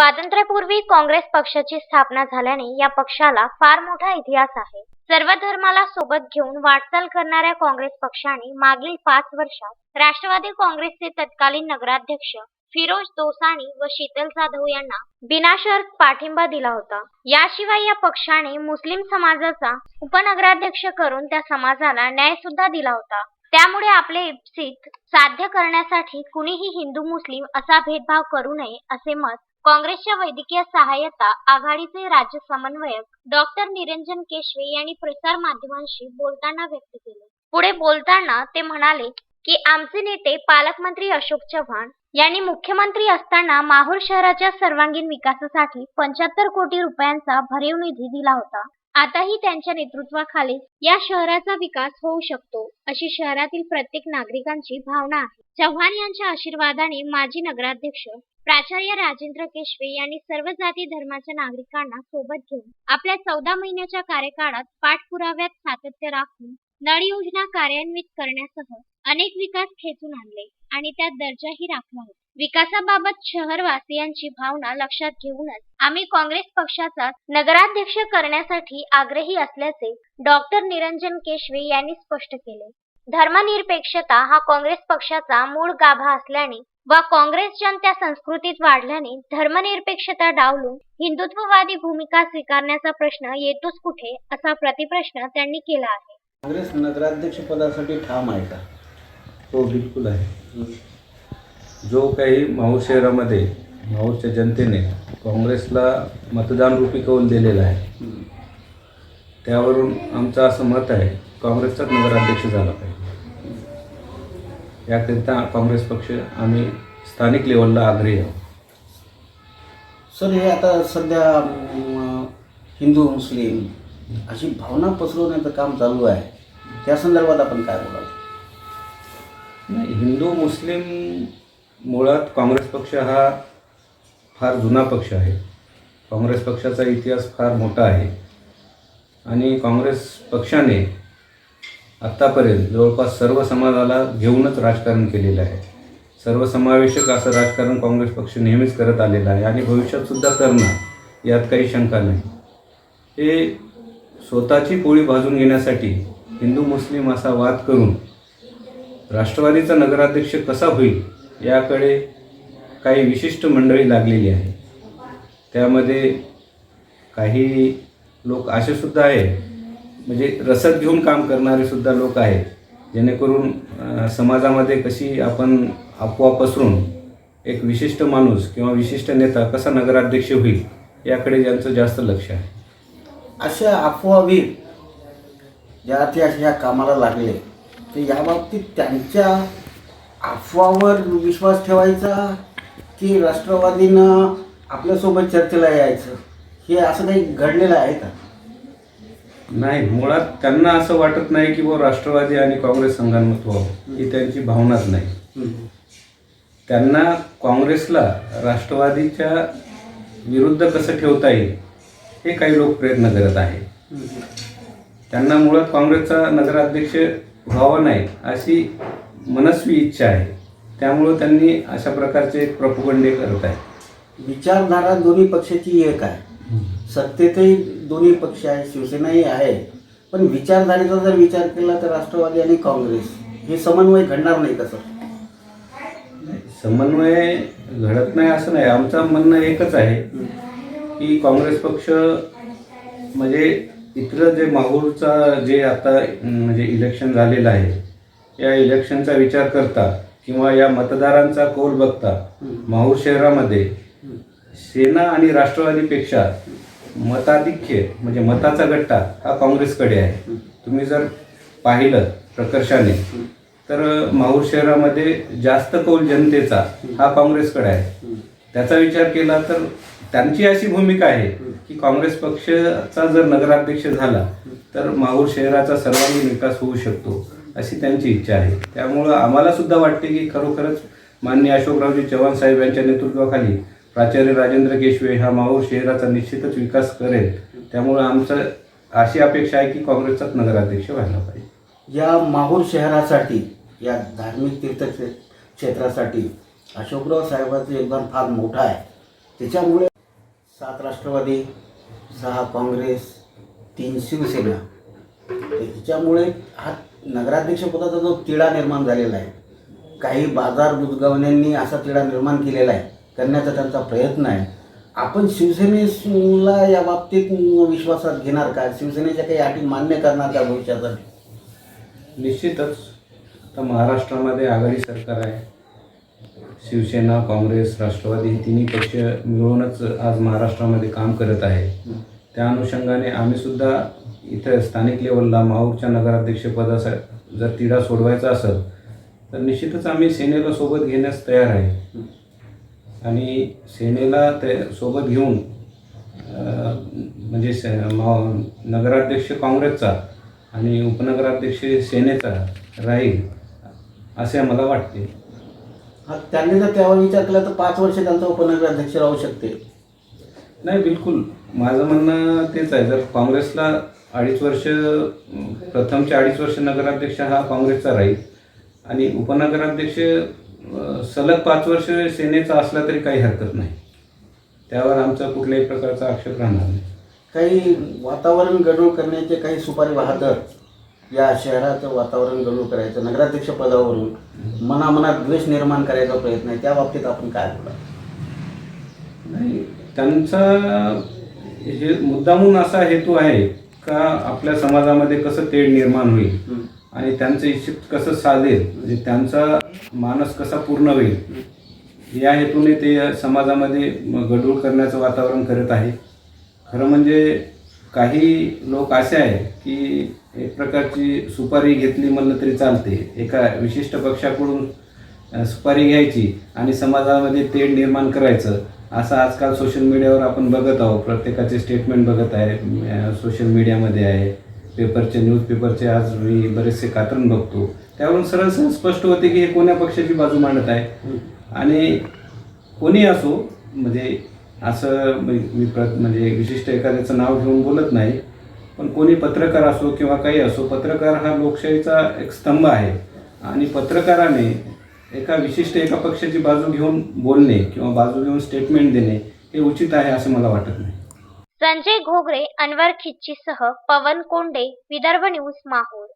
स्वातंत्र्यापूर्वी काँग्रेस पक्षाची स्थापना झाल्याने या पक्षाला फार मोठा इतिहास आहे. सर्व धर्माला सोबत घेऊन वाटचाल करणाऱ्या काँग्रेस पक्षाने मागील पाच वर्षात राष्ट्रवादी काँग्रेसचे तत्कालीन नगराध्यक्ष फिरोज दोसाणी व शीतल जाधव यांना बिनाशर्त पाठिंबा दिला होता. याशिवाय या पक्षाने मुस्लिम समाजाचा उपनगराध्यक्ष करून त्या समाजाला न्याय सुद्धा दिला होता. त्यामुळे आपले इप्सित साध्य करण्यासाठी कुणीही हिंदू मुस्लिम असा भेदभाव करू नये असे मत काँग्रेसच्या वैद्यकीय सहाय्यता आघाडीचे राज्य समन्वयक डॉक्टर निरंजन केशवे यांनी प्रसार माध्यमांशी बोलताना व्यक्त केले. पुढे बोलताना ते म्हणाले की आमचे नेते पालकमंत्री अशोक चव्हाण यांनी मुख्यमंत्री असताना माहूर शहराच्या सर्वांगीण विकासासाठी पंच्याहत्तर कोटी रुपयांचा भरीव निधी दिला होता. आताही त्यांच्या नेतृत्वाखाली या शहराचा विकास होऊ शकतो अशी शहरातील प्रत्येक नागरिकांची भावना आहे. चव्हाण यांच्या आशीर्वादाने माजी नगराध्यक्ष प्राचार्य राजेंद्र केशवे यांनी सर्व जाती धर्माच्या नागरिकांना सोबत घेऊन आपल्या चौदा महिन्याच्या कार्यकाळात पाठपुराव्यात सातत्य राखून नळ योजना कार्यान्वित करण्यासह अनेक विकास खेचून आणले आणि त्यात दर्जाही राखला होता. विकासाबाबत शहरवासियांची भावना लक्षात घेऊनच आम्ही काँग्रेस पक्षाचा नगराध्यक्ष करण्यासाठी आग्रही असल्याचे डॉक्टर निरंजन केशवे यांनी स्पष्ट केले. धर्मनिरपेक्षता हा काँग्रेस पक्षाचा मूळ गाभा असल्याने वा काँग्रेसच्या त्या संस्कृतीत वाढल्याने धर्मनिरपेक्षता डावलून हिंदुत्ववादी भूमिका स्वीकारण्याचा प्रश्न येतोच कुठे असा प्रतिप्रश्न त्यांनी केला आहे. काँग्रेस नगराध्यक्ष पदासाठी ठाम आहे का? हो बिलकुल आहे. जो काही माहूर शहरामध्ये माहूरच्या जनतेने काँग्रेसला मतदान रूपी कौल दिलेला आहे. त्यावरून आमचं असं मत आहे काँग्रेसचाच नगराध्यक्ष झाला पाहिजे. याकरिता काँग्रेस पक्ष आम्ही स्थानिक लेवलला आग्रही आहोत. सर हे आता सध्या हिंदू मुस्लिम अशी भावना पसरवण्याचं काम चालू आहे. त्या संदर्भात आपण काय बोलाल? नाही हिंदू मुस्लिम मुळात काँग्रेस पक्ष हा फार जुना पक्ष आहे. काँग्रेस पक्षाचा इतिहास फार मोठा आहे. आणि काँग्रेस पक्षाने आत्तापर्यंत जवळपास सर्व समाजाला घेऊनच राजकारण केलेलं आहे. सर्वसमावेशक असं राजकारण काँग्रेस पक्ष नेहमीच करत आलेला आहे आणि भविष्यातसुद्धा करणार यात काही शंका नाही. हे स्वतःची पोळी भाजून घेण्यासाठी हिंदू मुस्लिम असा वाद करून राष्ट्रवादीचा नगराध्यक्ष कसा होईल याकडे काही विशिष्ट मंडळी लागलेली आहे. त्यामध्ये काही लोक असे सुद्धा आहे म्हणजे रसद घेऊन काम करणारे सुद्धा लोक आहेत जेणेकरून समाजामध्ये कशी आपण अफवा पसरून एक विशिष्ट माणूस किंवा विशिष्ट नेता कसा नगराध्यक्ष होईल याकडे ज्यांचं जास्त लक्ष आहे. अशा अफवावीर ज्या ते अशा कामाला लागले तर याबाबतीत त्यांच्या अफवावर विश्वास ठेवायचा की राष्ट्रवादीनं आपल्यासोबत चर्चेला यायचं. हे असं काही घडलेलं आहे का? नाही मुळात त्यांना असं वाटत नाही की बुवा राष्ट्रवादी आणि काँग्रेस संघान्मत व्हावं. ही त्यांची भावनाच नाही. त्यांना काँग्रेसला राष्ट्रवादीच्या विरुद्ध कसं ठेवता येईल हे काही लोक प्रयत्न करत आहे त्यांना मुळात काँग्रेसचा नगराध्यक्ष व्हावा नाही अशी मनस्वी इच्छा आहे. त्यामुळं त्यांनी अशा प्रकारचे प्रपुगंडे करत आहेत. विचारधारा दोन्ही पक्षाची एक आहे. सत्तेतही दोन्ही पक्ष आहे शिवसेनाही आहे. पण विचारधारेचा जर विचार केला तर राष्ट्रवादी आणि काँग्रेस हे समन्वय घडणार नाही का सर? समन्वय घडत नाही असं नाही. आमचं म्हणणं एकच आहे की काँग्रेस पक्ष म्हणजे इथलं जे माहूरचा जे आता म्हणजे इलेक्शन झालेलं आहे या इलेक्शनचा विचार करता किंवा या मतदारांचा कौल बघता माहूर शहरामध्ये सेना आणि राष्ट्रवादीपेक्षा मताधिक्य म्हणजे मताचा गट्टा हा काँग्रेसकडे आहे. तुम्ही जर पाहिलं प्रकर्षाने तर माहूर शहरामध्ये जास्त कौल जनतेचा हा काँग्रेसकडे आहे. त्याचा विचार केला तर त्यांची अशी भूमिका आहे की काँग्रेस पक्षाचा जर नगराध्यक्ष झाला तर माहूर शहराचा सर्वांगीण विकास होऊ शकतो. अशी त्यांची इच्छा आहे. त्यामुळं आम्हाला सुद्धा वाटते की खरोखरच माननीय अशोकरावजी चव्हाण साहेब यांच्या नेतृत्वाखाली प्राचार्य राजेंद्र केशवे हा माहूर शहराचा निश्चितच विकास करेल. त्यामुळं आमचं अशी अपेक्षा आहे की काँग्रेसचाच नगराध्यक्ष व्हायला पाहिजे. या माहूर शहरासाठी या धार्मिक तीर्थ क्षेत्रासाठी अशोकराव साहेबांचं योगदान फार मोठं आहे. त्याच्यामुळे सात राष्ट्रवादी सहा काँग्रेस तीन शिवसेना. त्याच्यामुळे हा नगराध्यक्षपदाचा जो तिढा निर्माण झालेला आहे काही बाजार बुजगावण्यांनी असा तिढा निर्माण केलेला आहे करण्याचा त्यांचा प्रयत्न आहे. आपण शिवसेनेला या बाबतीत विश्वासात घेणार का? शिवसेनेच्या काही अटी मान्य करणार का भविष्यासाठी निश्चितच. तर महाराष्ट्रामध्ये आघाडी सरकार आहे. शिवसेना काँग्रेस राष्ट्रवादी हे तिन्ही पक्ष मिळूनच आज महाराष्ट्रामध्ये काम करत आहे. त्या अनुषंगाने आम्हीसुद्धा इथं स्थानिक लेवलला माहूरच्या नगराध्यक्षपदाचा जर तिढा सोडवायचा असेल तर निश्चितच आम्ही सेनेला सोबत घेण्यास तयार आहे. आणि सेनेला ते सोबत घेऊन म्हणजे से मा नगराध्यक्ष काँग्रेसचा आणि उपनगराध्यक्ष सेनेचा राहील असे आम्हाला वाटते. हा त्यांनी जर त्यावर विचार केला तर पाच वर्ष त्यांचा उपनगराध्यक्ष राहू शकते. नाही बिलकुल. माझं म्हणणं तेच आहे. जर काँग्रेसला अडीच वर्ष अं, प्रथमचे अडीच वर्ष नगराध्यक्ष हा काँग्रेसचा राहील. आणि उपनगराध्यक्ष सलग पाच वर्ष सेनेचा असला तरी काही हरकत नाही. त्यावर आमचा कुठल्याही प्रकारचा आक्षेप राहणार नाही. काही वातावरण गडूळ करण्याचे काही सुपारी वाहतर या शहराचं वातावरण गडूळ करायचं नगराध्यक्ष पदावरून मनामनात द्वेष निर्माण करायचा प्रयत्न आहे त्या बाबतीत आपण काय बोला नाही त्यांचा हे मुद्दामून असा हेतू आहे का आपल्या समाजामध्ये कसं तेढ निर्माण होईल? आणि त्यांचं इच्छित कसं साधेल? म्हणजे त्यांचा मानस कसा पूर्ण होईल? या हेतूने ते समाजामध्ये गढूळ करण्याचं वातावरण करत आहे. खरं म्हणजे काही लोक असे आहे की एक प्रकारची सुपारी घेतली म्हणलं तरी चालते. एका विशिष्ट पक्षाकडून सुपारी घ्यायची आणि समाजामध्ये तेढ निर्माण करायचं. असं आजकाल सोशल मीडियावर आपण बघत आहोत. प्रत्येकाचे स्टेटमेंट बघत आहे. सोशल मीडियामध्ये आहे. पेपरचे न्यूजपेपरचे आज मी बरेचसे कातरून बघतो. त्यावरून सरळ सरळ स्पष्ट होते की हे कोण्या पक्षाची बाजू मांडत आहे? आणि कोणी असो म्हणजे असं मी मी प्र म्हणजे विशिष्ट एखाद्याचं नाव घेऊन बोलत नाही पण कोणी पत्रकार असो किंवा काही असो पत्रकार हा लोकशाहीचा एक स्तंभ आहे. आणि पत्रकाराने एका विशिष्ट एका पक्षाची बाजू घेऊन बोलणे किंवा बाजू घेऊन स्टेटमेंट देणे हे उचित आहे असं मला वाटत नाही. संजय घोगरे अनवर खिच्चीसह पवन कोंडे विदर्भ न्यूज माहूर.